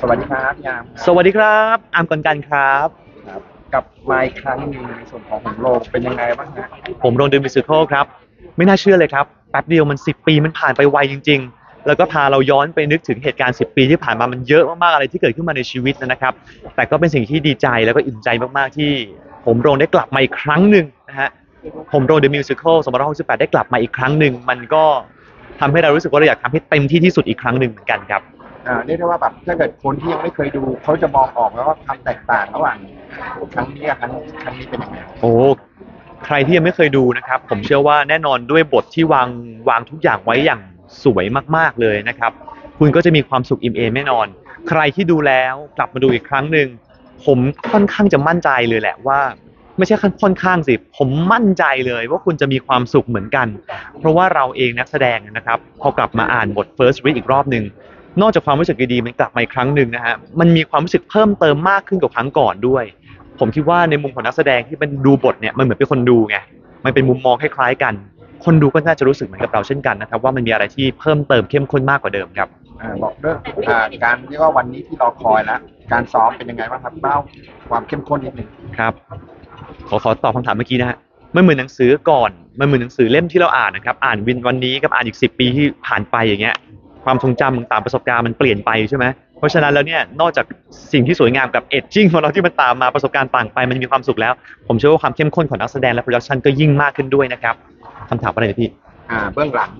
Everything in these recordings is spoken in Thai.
สวัสดีครับพี่ยามสวัสดีครับอามกอนกันครับ ครับกลับมาอีกครั้งหนึ่งในส่วนของหงโลกเป็นยังไงบ้างฮะผมโรนเดมิซิคลครับ ไม่น่าเชื่อเลยครับ แป๊บเดียวมัน 10 ปีมันผ่านไปไวจริง ๆ แล้วก็พาเราย้อนไปนึกถึงเหตุการณ์ 10 ปีที่ผ่านมามันเยอะมากๆอะไรที่เกิดขึ้นมาในชีวิตนะครับ แต่ก็เป็นสิ่งที่ดีใจแล้วก็อิ่มใจมากๆที่ ผมโรงได้กลับมาอีกครั้งหนึ่งนะฮะผมโรงเดอะมิวสิคล2568ได้กลับมาอีกครั้งหนึ่งมันก็ทำให้เรารู้สึกว่าเราอยากทำให้เต็มที่ที่สุดอีกครั้งหนึ่งเหมือนกันครับ อ่าเรียกได้ว่าแบบถ้าเกิดคนที่ยังไม่เคยดูเขาจะมองออกแล้วว่าความแตกต่างระหว่างครั้งนี้กับครั้งครั้งนี้เป็นยังไงโอ้ใครที่ยังไม่เคยดูนะครับ ผมเชื่อว่าแน่นอนด้วยบทที่วางวางทุกอย่างไว้อย่างสวยมาก ๆเลยนะครับ คุณก็จะมีความสุขอิ่มเอมแน่นอน ใครที่ดูแล้วกลับมาดูอีกครั้งหนึ่งผมค่อนข้างจะมั่นใจเลยแหละว่า ไม่ใช่ค่อนข้างสิผมมั่นใจเลยว่าคุณจะมีความสุขเหมือนกัน เพราะว่าเราเองนักแสดงนะครับ พอกลับมาอ่านบท first read อีกรอบหนึ่ง นอกจากความรู้สึกดีๆมันกลับมาอีกครั้งหนึ่งนะฮะมันมีความรู้สึกเพิ่มเติมมากขึ้นกว่าครั้งก่อนด้วย ผมคิดว่าในมุมของนักแสดงที่มันดูบทเนี่ยมันเหมือนเป็นคนดูไงมันเป็นมุมมองคล้ายๆกัน คนดูก็น่าจะรู้สึกเหมือนกับเราเช่นกันนะครับว่ามันมีอะไรที่เพิ่มเติมเข้มข้นมากกว่าเดิมครับอ่าบอกเรื่องอ่าการเรียกว่าวันนี้ที่รอคอยแล้วการซ้อมเป็นยังไงบ้างครับเล่าความเข้มข้นนิดหนึ่งครับขอขอตอบคำถามเมื่อกี้นะฮะมันเหมือนหนังสือก่อนมันเหมือนหนังสือเล่มที่เราอ่านนะครับอ่านวินวันนี้กับอ่านอีกสิปีที่ผ่านไปอย่างเงี้ย ความทรงจำต่างๆประสบการณ์มันเปลี่ยนไปใช่ไหมเพราะฉะนั้นแล้วเนี่ยนอกจากสิ่งที่สวยงามกับเอจจิ้งของเราที่มันตามมาประสบการณ์ต่างไปมันมีความสุขแล้ว ผมเชื่อว่าความเข้มข้นของนักแสดงและโปรดักชันก็ยิ่งมากขึ้นด้วยนะครับคำถามอะไรนะพี่อ่าเบื้องหลัง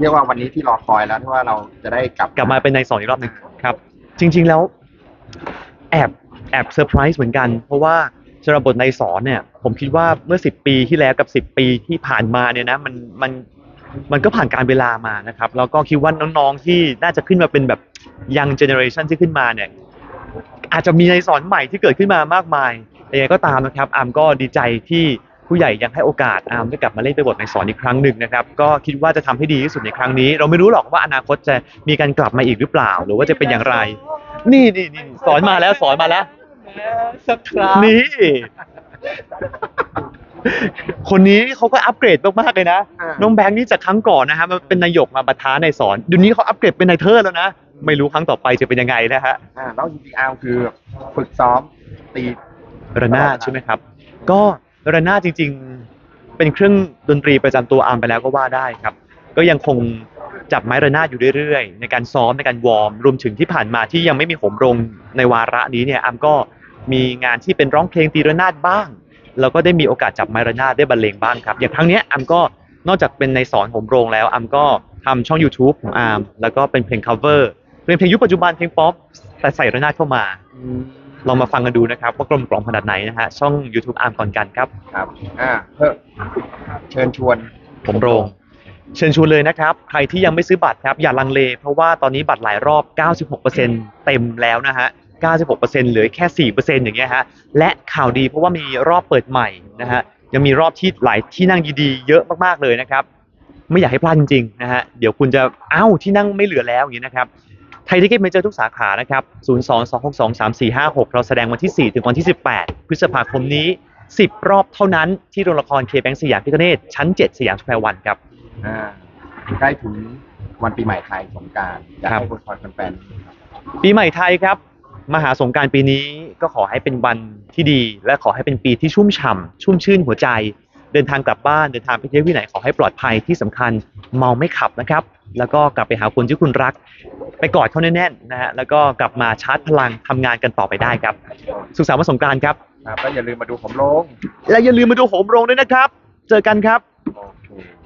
เรียกว่าวันนี้ที่รอคอยแล้วที่ว่าเราจะได้กลับกลับมาเป็นในสองอีกรอบหนึ่งครับ จริง ๆแล้ว แอบแอบเซอร์ไพรส์เหมือนกัน เพราะว่าสำหรับบทในสอนเนี่ยผมคิดว่าเมื่อ 10 ปีที่แล้วกับ 10 ปีที่ผ่านมาเนี่ยนะมันมัน มันก็ผ่านการเวลามานะครับแล้วก็คิดว่าน้องๆที่น่าจะขึ้นมาเป็นแบบยังเจเนอเรชันที่ขึ้นมาเนี่ยอาจจะมีในสอนใหม่ที่เกิดขึ้นมามากมายแต่ยังไงก็ตามนะครับอาร์มก็ดีใจที่ผู้ใหญ่ยังให้โอกาสอาร์มได้กลับมาเล่นเป็นบทในสอนอีกครั้งหนึ่งนะครับก็คิดว่าจะทำให้ดีที่สุดในครั้งนี้ เราไม่รู้หรอกว่าอนาคตจะมีการกลับมาอีกหรือเปล่า หรือว่าจะเป็นอย่างไร นี่นี่นี่สอนมาแล้วสอนมาแล้วสักครั้งนี่ คนนี้เขาก็อัปเกรดมากๆเลยนะ อ่า น้องแบงค์นี่จากครั้งก่อนนะฮะมันเป็นนายกมาประท้าในสอนเดี๋ยวนี้เขาอัปเกรดเป็นนายเทอร์แล้วนะ ไม่รู้ครั้งต่อไปจะเป็นยังไงนะฮะ อ่าแล้วจริงๆอาคือฝึกซ้อมตี ระนาดใช่ไหมครับ ก็ระนาดจริงๆ เป็นเครื่องดนตรีประจำตัวอาร์มไปแล้วก็ว่าได้ครับ ก็ยังคงจับไม้ระนาดอยู่เรื่อยๆ ในการซ้อมในการวอร์มรวมถึงที่ผ่านมาที่ยังไม่มีโหมโรงในวาระนี้เนี่ยอาร์มก็มีงานที่เป็นร้องเพลงตีระนาดบ้าง แล้วก็ได้มีโอกาสจับไม้ระนาดได้บรรเลงบ้างครับอย่างครั้งเนี้ยอาร์มก็นอกจากเป็นในสอนโหมโรงแล้วอาร์มก็ทำช่อง YouTube ของอาร์มแล้วก็เป็นเพลง cover เป็นเพลงยุคปัจจุบันเพลงป๊อปแต่ใส่ระนาดเข้ามา ลองมาฟังกันดูนะครับ ว่ากลมกล่อมขนาดไหนนะฮะช่อง YouTube อาร์มก่อนกันครับ ครับอ่าเพื่อเชิญชวน ผมโรง เชิญชวนเลยนะครับ ใครที่ยังไม่ซื้อบัตรครับ อย่าลังเล เพราะว่าตอนนี้บัตรหลายรอบ 96%เต็มแล้วนะฮะ 96%เหลือแค่ 4%อย่างเงี้ยฮะ และข่าวดีเพราะว่ามีรอบเปิดใหม่นะฮะ ยังมีรอบที่หลายที่นั่งดีๆ เยอะมากๆเลยนะครับ ไม่อยากให้พลาดจริงๆนะฮะ เดี๋ยวคุณจะเอ้าที่นั่งไม่เหลือแล้วอย่างนี้นะครับไทยทิเก็ตเมเจอร์ทุกสาขานะครับ 022623456 เราแสดงวันที่ 4 ถึงวันที่ 18 พฤษภาคมนี้ 10 รอบเท่านั้นที่โรงละครเคแบงสยามพิคเนตชั้น 7 สยามสแควร์วันครับ อ่าใกล้ถึงวันปีใหม่ไทยสงกรารอยากครับให้บทพรแฟนๆ ปีใหม่ไทยครับ มหาสงกรารปีนี้ก็ขอให้เป็นวันที่ดี และขอให้เป็นปีที่ชุ่มฉ่ำชุ่มชื่นหัวใจ เดินทางกลับบ้านเดินทางไปเที่ยวที่ไหนขอให้ปลอดภัยที่สำคัญเมาไม่ขับนะครับ แล้วก็กลับไปหาคนที่คุณรัก ไปกอดเขาแน่นๆนะฮะแล้วก็กลับมาชาร์จพลังทำงานกันต่อไปได้ครับ สุขสันต์วันสงกรานต์ครับครับก็อย่าลืมมาดูผมลง และอย่าลืมมาดูโหมโรงด้วยนะครับ เจอกันครับโอ